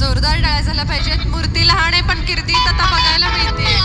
जोरदार टाळ्या झाल्या पाहिजेत. मूर्ती लहान आहे पण कीर्ती आता बघायला मिळते.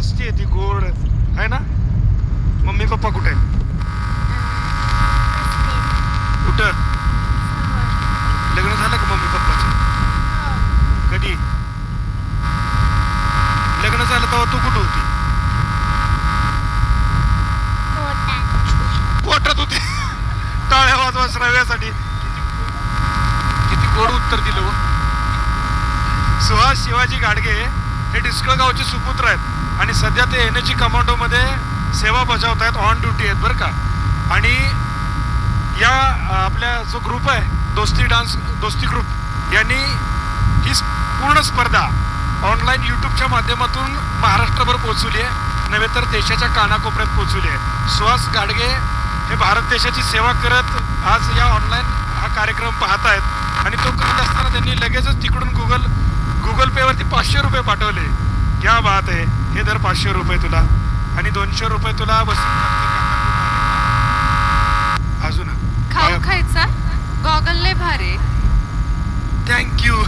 किती हसते ती गोड. आहे ना? मम्मी पप्पा कुठे? कुठं? लग्न झालं का मम्मी पप्पाचं? कधी? लग्न झालं तेव्हा तू कुठं होती? पोटात होती? टाळ्या वाजवा श्राव्यासाठी. किती गोड उत्तर दिलं हो. सुहास शिवाजी गाडगे हे डिस्कळ गावचे सुपुत्र आहेत. आणि सध्या ते एन एच कमांडो सेवा बजावत आहेत ऑन ड्युटी आहेत बरं का. आणि या आपल्या जो ग्रुप आहे दोस्ती डान्स दोस्ती ग्रुप यांनी ही पूर्ण स्पर्धा ऑनलाईन यूट्यूबच्या माध्यमातून महाराष्ट्रभर पोहोचवली आहे. नव्हे तर देशाच्या कानाकोपऱ्यात पोहोचवली आहे. सुहास गाडगे हे भारत देशाची सेवा करत आज या ऑनलाईन हा कार्यक्रम पाहत आहेत आणि तो करत असताना त्यांनी लगेचच तिकडून गुगल गुगल पेवरती पाचशे रुपये पाठवले. क्या बात आहे. हे दर पाचशे रुपये तुला. आणि दोनशे रुपये तुला बस अजून. खाऊ खायचा गॉगलले भारे थँक्यू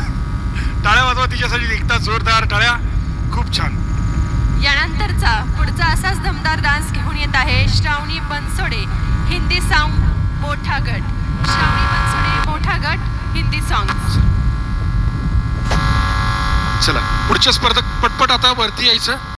टाळ्या वाजवा तिच्यासाठी. एकदा जोरदार टाळ्या. खूप छान. यानंतरचा पुढचा असाच दमदार डान्स घेऊन येत आहे श्रावणी बनसोडे हिंदी सॉन्ग मोठा गट. श्रावणी बनसोडे मोठा गट हिंदी सॉन्ग चला. पुढच्या स्पर्धक पटपट आता वरती यायचं.